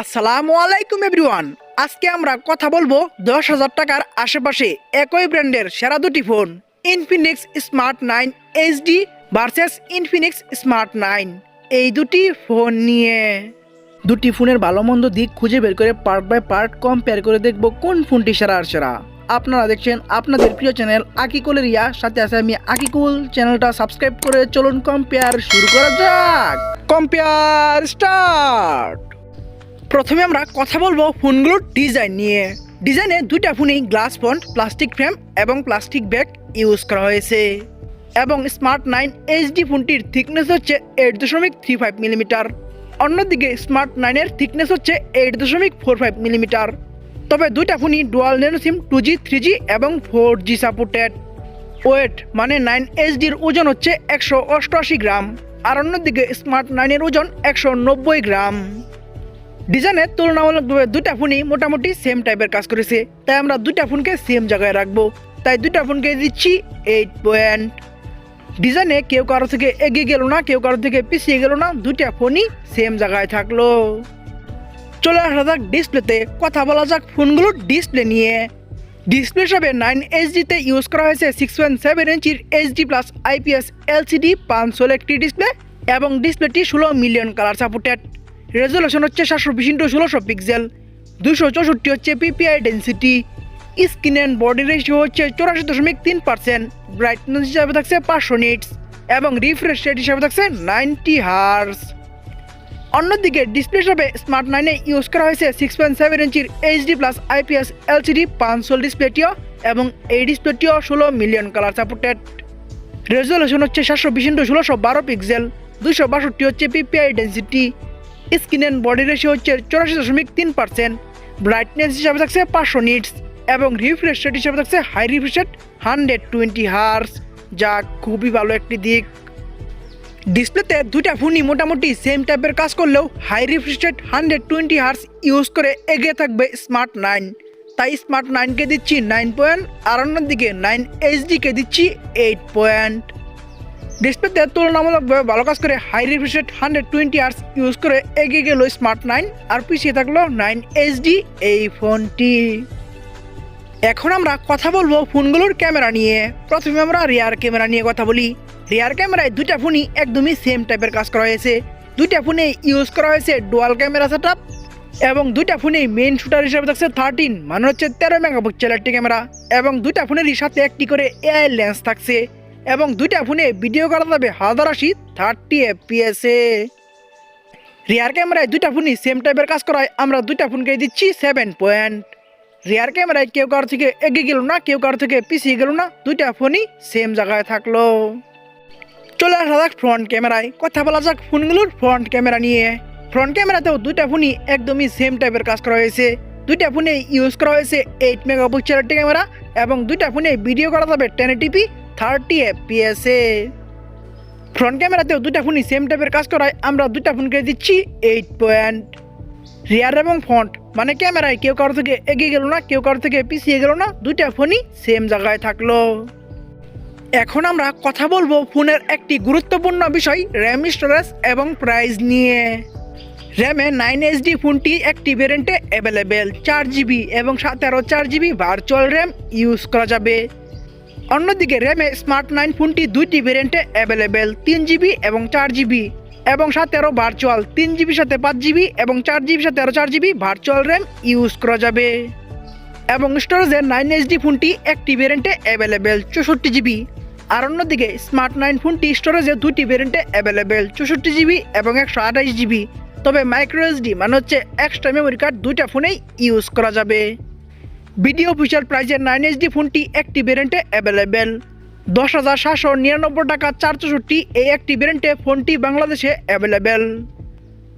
আসসালামু আলাইকুম, এভরিওয়ান। আজকে আমরা কথা বলব দশ হাজার টাকার আশেপাশে একই ব্র্যান্ডের সেরা দুটি phone Infinix Smart nine HD versus Infinix Smart nine. এই দুটি ফোন নিয়ে। দুটি ফোনের ভালো মন্দ দিক খুঁজে বের করে পার্ট বাই পার্ট কম্পেয়ার করে দেখব কোন ফোনটি সেরা আর সেরা। আপনারা দেখছেন আপনাদের প্রিয় চ্যানেল আকিকুলের ইয়া সাথে আছে আমি আকিকুল। চ্যানেলটা সাবস্ক্রাইব করে চলুন কম্পেয়ার শুরু করা যাক। কম্পেয়ার স্টার্ট প্রথমে আমরা কথা বলব ফোনগুলোর ডিজাইন নিয়ে। ডিজাইনে দুইটা ফোনেই গ্লাস ফন্ট প্লাস্টিক ফ্রেম এবং প্লাস্টিক ব্যাগ ইউজ করা হয়েছে। এবং স্মার্ট নাইন এইচডি ফোনটির থিকনেস হচ্ছে এইট দশমিক থ্রি ফাইভ মিলিমিটার। অন্যদিকে স্মার্ট নাইনের থিকনেস হচ্ছে এইট দশমিক ফোর ফাইভ মিলিমিটার। তবে দুইটা ফোনই dual nano SIM, two G, three G এবং ফোর জি সাপোর্টেড। ওয়েট মানে নাইন এইচডির ওজন হচ্ছে একশো অষ্টআশি গ্রাম। আর অন্যদিকে স্মার্ট নাইনের ওজন একশো নব্বই গ্রাম। ডিজাইনের তুলনামূলকভাবে দুটা ফোনই মোটামুটি সেম টাইপের কাজ করেছে। তাই আমরা দুটা ফোনকে সেম জায়গায় রাখব। তাই দুটা ফোনকে দিচ্ছি এইট পয়েন্ট ডিজাইনে কেউ কারও থেকে এগিয়ে গেল না, কেউ কারও থেকে পিছিয়ে গেল না দুটা ফোনই সেম জায়গায় থাকল। চলে আসা যাক ডিসপ্লেতে। কথা বলা যাক ফোনগুলোর ডিসপ্লে নিয়ে। ডিসপ্লে হিসাবে নাইন এইচডিতে ইউজ করা হয়েছে সিক্স পয়েন্ট সেভেন ইঞ্চির এইচডি প্লাস আইপিএস এলসিডি পাঁচশো একটি ডিসপ্লে এবং ডিসপ্লেটি ষোলো মিলিয়ন কালার সাপোর্টেড রেজলিউশন হচ্ছে সাতশো বিশ ইন্টু ষোলোশো পিক্সেল দুশো চৌষট্টি হচ্ছে PPI density screen and body ratio হচ্ছে চৌরাশি দশমিক তিন পার্সেন্ট, ব্রাইটনেস হিসাবে থাকছে পাঁচশো নিটস এবং রিফ্রেশ রেট হিসাবে থাকছে নাইনটি হার্স। অন্যদিকে ডিসপ্লে হিসাবে স্মার্ট নাইনে ইউজ করা হয়েছে সিক্স পয়েন্ট সেভেন ইঞ্চির এইচডি প্লাস আইপিএস এলসিডি পাঁচশো ডিসপ্লেটিও এবং এই ডিসপ্লেটিও ষোলো মিলিয়ন কালার সাপোর্টেড রেজলিউশন হচ্ছে সাতশো বিশ ইন্টু ষোলোশো বারো পিক্সেল দুশো বাষট্টি হচ্ছে PPI density. Screen and body ratio হচ্ছে চৌরাশি দশমিক তিন পার্সেন্ট। ব্রাইটনেস হিসাবে থাকছে পাঁচশো নিটস এবং রিফ্রেশ রেট হিসাবে থাকছে high refresh rate hundred twenty hertz, যা খুবই ভালো একটি দিক। ডিসপ্লেতে দুইটা ফোনই মোটামুটি সেম টাইপের কাজ করলেও high refresh rate hundred twenty hertz use করে এগিয়ে থাকবে স্মার্ট নাইন তাই স্মার্ট নাইনকে দিচ্ছি নাইন পয়েন্ট আর অন্যদিকে নাইন এইচডিকে দিচ্ছি এইট পয়েন্ট ডিসপ্লেতে তুলনামূলকভাবে ভালো কাজ করে high refresh hundred twenty hertz use করে এগিয়ে গেল স্মার্ট নাইন আর পিছিয়ে থাকল নাইন এইচডি এই ফোনটি। এখন আমরা কথা বলব ফোনগুলোর ক্যামেরা নিয়ে। প্রথমে আমরা রিয়ার ক্যামেরা নিয়ে কথা বলি। রিয়ার ক্যামেরায় দুইটা ফোনই একদমই সেম টাইপের কাজ করা হয়েছে। দুইটা ফোনে ইউজ করা হয়েছে ডুয়াল ক্যামেরা সেট এবং দুইটা ফোনেই মেইন শুটার হিসেবে থাকছে থার্টিন মানে হচ্ছে তেরো মেগাপিক্সেল একটি ক্যামেরা এবং দুইটা ফোনেরই সাথে একটি করে এআই লেন্স থাকছে। এবং দুইটা ফোনে ভিডিও করা যাবে হাজার আশি থার্টি এফপিএসে রিয়ার ক্যামেরায় দুইটা ফোনই সেম টাইপের কাজ করায়, আমরা দুইটা ফোনকে দিচ্ছি সেভেন পয়েন্ট রিয়ার ক্যামেরায় কেউ কারও থেকে এগিয়ে গেল না, কেউ কারও থেকে পিছিয়ে গেল না, দুইটা ফোনই সেম জায়গায় থাকল। চলে আসা যাক ফ্রন্ট ক্যামেরায় কথা বলা যাক ফোনগুলোর ফ্রন্ট ক্যামেরা নিয়ে। ফ্রন্ট ক্যামেরাতেও দুইটা ফোনই একদমই সেম টাইপের কাজ করা হয়েছে। দুইটা ফোনে ইউজ করা হয়েছে এইট মেগাপিক্সেল একটি ক্যামেরা এবং দুইটা ফোনে ভিডিও করা যাবে টেন টিপি থার্টি এফপিএসে ফ্রন্ট ক্যামেরাতেও দুইটা ফোনই সেম টাইপের কাজ করায়, আমরা দুইটা ফোনকে দিচ্ছি এইট পয়েন্ট রিয়ার এবং ফ্রন্ট মানে ক্যামেরায় কেউ কারও থেকে এগিয়ে গেল না, কেউ কারও থেকে পিছিয়ে গেল না, দুইটা ফোনই সেম জায়গায় থাকল। এখন আমরা কথা বলব ফোনের একটি গুরুত্বপূর্ণ বিষয় র্যাম স্টোরেজ এবং প্রাইস নিয়ে। র্যামে নাইন এইচডি ফোনটি একটি ভ্যারিয়েন্টে অ্যাভেলেবেল চার জিবি এবং সাতেরো চার জিবি ভার্চুয়াল র্যাম ইউজ করা যাবে। অন্যদিকে র্যামে স্মার্ট নাইন ফোনটি দুইটি ভ্যারিয়েন্টে অ্যাভেলেবেল তিন জিবি এবং চার জিবি এবং সতেরো ভার্চুয়াল তিন জিবির সাথে পাঁচ জিবি এবং চার জিবির সাথে আরও চার জিবি ভার্চুয়াল র্যাম ইউজ করা যাবে। এবং স্টোরেজে নাইন এইচডি ফোনটি একটি ভ্যারিয়েন্টে অ্যাভেলেবেল চৌষট্টি জিবি। আর অন্যদিকে স্মার্ট নাইন ফোনটি স্টোরেজে দুটি ভ্যারিয়েন্টে অ্যাভেলেবেল চৌষট্টি জিবি এবং একশো আঠাশ জিবি। তবে মাইক্রো এসডি মানে হচ্ছে এক্সট্রা মেমোরি কার্ড দুইটা ফোনেই ইউজ করা যাবে। ভিডিও অফিসিয়াল প্রাইজের নাইন এইচডি ফোনটি একটি ভ্যারিয়েন্টে অ্যাভেলেবেল দশ হাজার সাতশো নিরানব্বই টাকা চার চৌষট্টি এই একটি ভ্যারিয়েন্টে ফোনটি বাংলাদেশে অ্যাভেলেবেল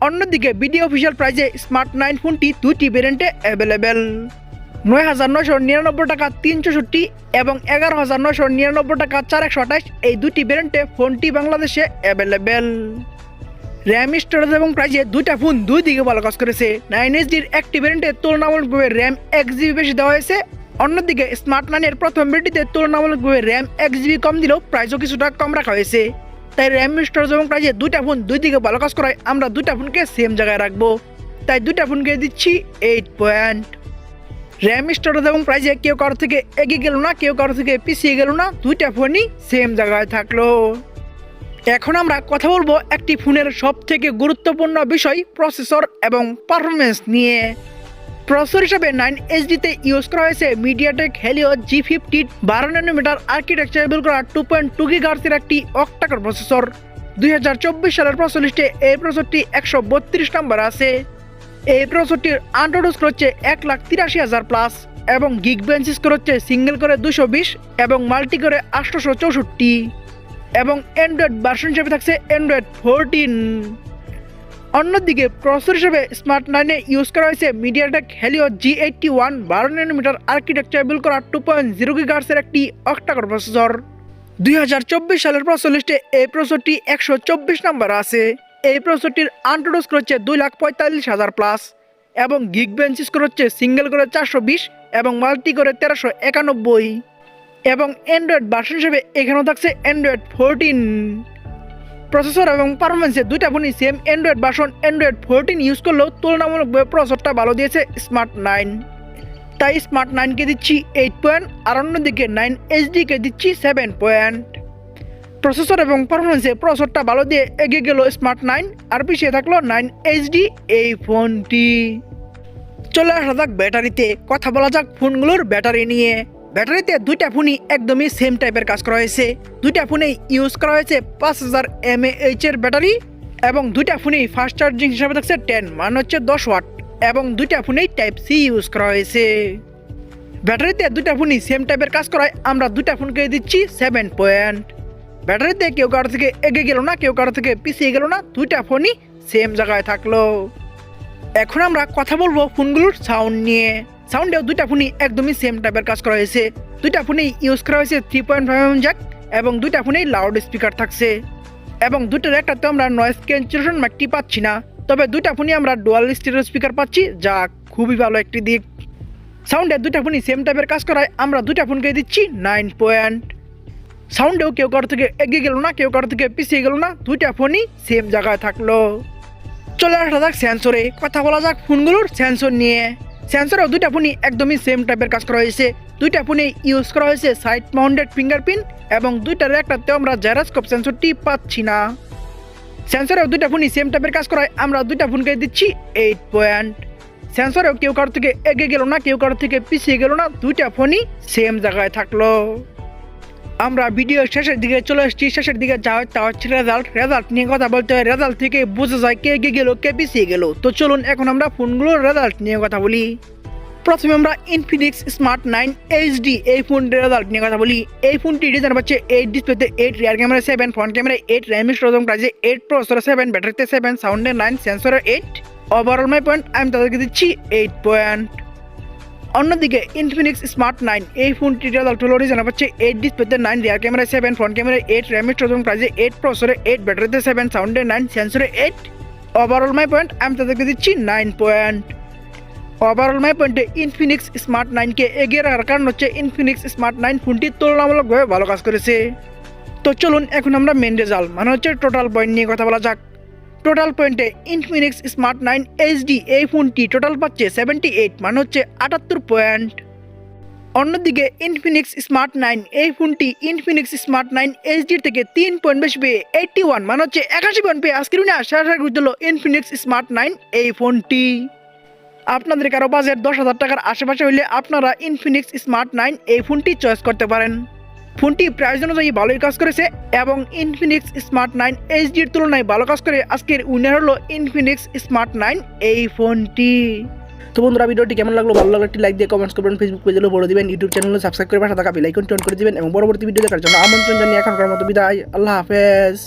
অন্যদিকে ভিডিও অফিসিয়াল প্রাইজে স্মার্ট নাইন ফোনটি দুইটি ভ্যারিয়েন্টে অ্যাভেলেবেল নয় হাজার নয়শো নিরানব্বই টাকা তিন চৌষট্টি এবং এগারো হাজার নয়শো নিরানব্বই টাকা চার একশো আঠাশ এই দুটি ভ্যারিয়েন্টে ফোনটি বাংলাদেশে অ্যাভেলেবেল র্যাম স্টোরেজ এবং প্রাইজে দুইটা ফোন দুই দিকে ভালো কাজ করেছে। নাইন এইচডির একটি ভ্যারিয়েন্টে তুলনামূলকভাবে র্যাম এক জিবি বেশি দেওয়া হয়েছে। অন্যদিকে স্মার্ট নাইনের প্রথম ভ্যারিয়েন্টিতে তুলনামূলকভাবে র্যাম এক জিবি কম দিলেও প্রাইসও কিছুটা কম রাখা হয়েছে। তাই র্যাম স্টোরেজ এবং প্রাইজে দুইটা ফোন দুই দিকে ভালো কাজ করায় আমরা দুইটা ফোনকে সেম জায়গায় রাখব। তাই দুইটা ফোনকে দিচ্ছি এইট পয়েন্ট র্যাম স্টোরেজ এবং প্রাইসে কেউ কারও থেকে এগিয়ে গেল না, কেউ কারও থেকে পিছিয়ে গেল না, দুইটা ফোনই সেম জায়গায় থাকল। এখন আমরা কথা বলব একটি ফোনের সব থেকে গুরুত্বপূর্ণ বিষয়, প্রসেসর এবং পারফরমেন্স নিয়ে। প্রসেসর হিসাবে নাইন এইচডিতে ইউজ করা হয়েছে মিডিয়াটেক হেলিও জি ফিফটি বারো ন্যানোমিটার আর্কিটেকচার বিল করা টু পয়েন্ট টু গিগার্সের একটি অক্টাকর প্রসেসর দুই হাজার চব্বিশ সালের প্রসেসর লিস্টে এই প্রসেসরটি একশো বত্রিশ নম্বর আছে। এই প্রসেসরটির আন্ড্রয়েড স্কোর হচ্ছে এক লাখ তিরাশি হাজার প্লাস এবং গিগ বেঞ্চ স্কোর হচ্ছে সিঙ্গেল করে দুশো বিশ এবং মাল্টি করে আটশোশো চৌষট্টি এবং অ্যান্ড্রয়েড ভার্সন হিসেবে থাকছে অ্যান্ড্রয়েড ফোরটিন অন্যদিকে প্রসেসর হিসেবে স্মার্ট নাইনে ইউজ করা হয়েছে MediaTek Helio G eighty one বারো ন্যানোমিটার আর্কিটেকচার বিল করা টু পয়েন্ট জিরো গিগার্সের একটি অক্টাকর প্রসেসর দুই হাজার চব্বিশ সালের প্রসেসর লিস্টে এই প্রসেসরটি একশো চব্বিশ নম্বর আছে। এই প্রসেসরটির আন্ড্রয়েড স্কোর হচ্ছে দুই লাখ পঁয়তাল্লিশ হাজার প্লাস এবং গিগ বেঞ্চ স্কোর হচ্ছে সিঙ্গেল করে চারশো বিশ এবং মাল্টি করে তেরোশো একানব্বই। এবং অ্যান্ড্রয়েড ভার্সন হিসেবে এখানেও থাকছে অ্যান্ড্রয়েড ফোরটিন প্রসেসর এবং পারফরমেন্সে দুইটা ফোনই same Android version Android fourteen use করলেও তুলনামূলকভাবে প্রসেসরটা ভালো দিয়েছে স্মার্ট নাইন তাই স্মার্ট নাইনকে দিচ্ছি এইট পয়েন্ট আর অন্যদিকে নাইন এইচডিকে দিচ্ছি সেভেন পয়েন্ট প্রসেসর এবং পারফরমেন্সে প্রসেসরটা ভালো দিয়ে এগিয়ে গেল স্মার্ট নাইন আর পিছিয়ে থাকল নাইন এইচডি এই ফোনটি চলে আসা যাক ব্যাটারিতে। কথা বলা যাক ফোনগুলোর ব্যাটারি নিয়ে। ব্যাটারিতে দুইটা ফোনই একদমই সেম টাইপের কাজ করা হয়েছে। দুইটা ফোনেই ইউজ করা হয়েছে পাঁচ হাজার এমএএইচ এর ব্যাটারি এবং দুইটা ফোনেই ফাস্ট চার্জিং হিসাবে থাকছে টেন মানে হচ্ছে দশ ওয়াট এবং দুইটা ফোনেই টাইপ সি ইউজ করা হয়েছে। ব্যাটারিতে দুইটা ফোনই সেম টাইপের কাজ করায়, আমরা দুইটা ফোনকে দিচ্ছি সেভেন পয়েন্ট ব্যাটারিতে কেউ কারও থেকে এগিয়ে গেল না, কেউ কারও থেকে পিছিয়ে গেল না, দুইটা ফোনই সেম জায়গায় থাকল। এখন আমরা কথা বলব ফোনগুলোর সাউন্ড নিয়ে। সাউন্ডেও দুইটা ফোনই একদমই সেম টাইপের কাজ করা হয়েছে। দুইটা ফোনেই ইউজ করা হয়েছে three point five M jack এবং দুইটা ফোনেই লাউড স্পিকার থাকছে। এবং দুইটার একটাতে আমরা নয়েজ ক্যান্সেলেশন ম্যাকটি পাচ্ছি না, তবে দুইটা ফোনই আমরা ডুয়াল স্টিরিও স্পিকার পাচ্ছি, যা খুবই ভালো একটি দিক। সাউন্ডে দুইটা ফোনই সেম টাইপের কাজ করায়, আমরা দুইটা ফোনকে দিচ্ছি নাইন পয়েন্ট সাউন্ডেও কেউ কারও থেকে এগিয়ে গেল না, কেউ কারও থেকে পিছিয়ে গেল না, দুইটা ফোনই সেম জায়গায় থাকল। চলে আসা যাক সেন্সরে কথা বলা যাক ফোনগুলোর সেন্সর নিয়ে। সেন্সরেও দুইটা ফোনই একদমই সেম টাইপের কাজ করা হয়েছে দুইটা ফোনে ইউজ করা হয়েছে সাইড মাউন্টেড ফিঙ্গারপ্রিন্ট এবং দুইটার একটাতে আমরা জেরাস্কোপ সেন্সরটি পাচ্ছি না। সেন্সরেও দুইটা ফোনই সেম টাইপের কাজ করায় আমরা দুইটা ফোনকে দিচ্ছি এইট পয়েন্ট সেন্সরেও কেউ কারোর থেকে এগিয়ে গেল না, কেউ কারোর থেকে পিছিয়ে গেল না, দুইটা ফোনই সেম জায়গায় থাকল। আমরা ভিডিও শেষের দিকে চলে এসেছি শেষের দিকে যা হয় তা হচ্ছে রেজাল্ট রেজাল্ট নিয়ে কথা বলতে হয়। রেজাল্ট থেকে বোঝা যায় কে এগিয়ে গেল, কে পিছিয়ে গেল। তো চলুন এখন আমরা ফোনগুলোর রেজাল্ট নিয়ে কথা বলি। প্রথমে আমরা ইনফিনিক্স স্মার্ট নাইন এইচডি এই ফোনটির রেজাল্ট নিয়ে কথা বলি। এই ফোনটি ডিজাইন পাচ্ছে এইট ডিসপ্লেতে eight rear camera seven front camera eight RAM storage প্রাইজে এইট প্রসেসর সেভেন ব্যাটারিতে সেভেন সাউন্ডে নাইন সেন্সরের এইট ওভারঅল মাই পয়েন্ট আমি তাদেরকে দিচ্ছি এইট পয়েন্ট অন্যদিকে ইনফিনিক্স স্মার্ট নাইন এই ফোনটির রেজাল্ট হলো জানা পাচ্ছে এইট ডিসপ্লেতে nine rear camera seven front camera eight RAM storage প্রাইজে এইট প্রসেসরে এইট ব্যাটারিতে সেভেন সাউন্ডে নাইন সেন্সরে এইট ওভারঅল মাই পয়েন্ট আমি তাদেরকে দিচ্ছি নাইন পয়েন্ট ওভারঅল মাই পয়েন্টে ইনফিনিক্স স্মার্ট নাইনকে এগিয়ে রাখার কারণ হচ্ছে ইনফিনিক্স স্মার্ট নাইন ফোনটি তুলনামূলকভাবে ভালো কাজ করেছে। তো চলুন এখন আমরা মেন রেজাল্ট মানে হচ্ছে টোটাল পয়েন্ট নিয়ে কথা বলা যাক। টোটাল পয়েন্টে ইনফিনিক্স স্মার্ট নাইন এইচডি এই ফোনটি টোটাল পাচ্ছে সেভেন্টি এইট মানে হচ্ছে আটাত্তর পয়েন্ট অন্যদিকে ইনফিনিক্স স্মার্ট নাইন এই ফোনটি ইনফিনিক্স স্মার্ট নাইন এইচডির থেকে তিন পয়েন্ট বেশি পেয়ে এইটটি ওয়ান মানে হচ্ছে একাশি পয়েন্ট পেয়ে আজকের দিনে আশা আশা করছিল ইনফিনিক্স স্মার্ট নাইন এই ফোনটি আপনাদের কারও বাজেট দশ হাজার টাকার আশেপাশে হইলে আপনারা ইনফিনিক্স স্মার্ট নাইন এই ফোনটি চয়েস করতে পারেন। ফোনটি প্রাইস অনুযায়ী ভালোই কাজ করেছে এবং ইনফিনিক্স স্মার্ট নাইন এইচডির তুলনায় ভালো কাজ করে আজকের উইনার হলো ইনফিনিক্স স্মার্ট নাইন এই ফোনটি। তো বন্ধুরা, ভিডিওটি কেমন লাগল? ভালো লাগল একটি লাইক দিয়ে কমেন্টস করবেন ফেসবুক পেজে বলে দিবেন ইউটিউব চ্যানেলে সাবস্ক্রাইব করে পাশে থাকা বেলাইকন টন করে দিবেন এবং পরবর্তী ভিডিও দেখার জন্য আমন্ত্রণ জানিয়ে এখনকার মতো বিদায়। আল্লাহ হাফেজ।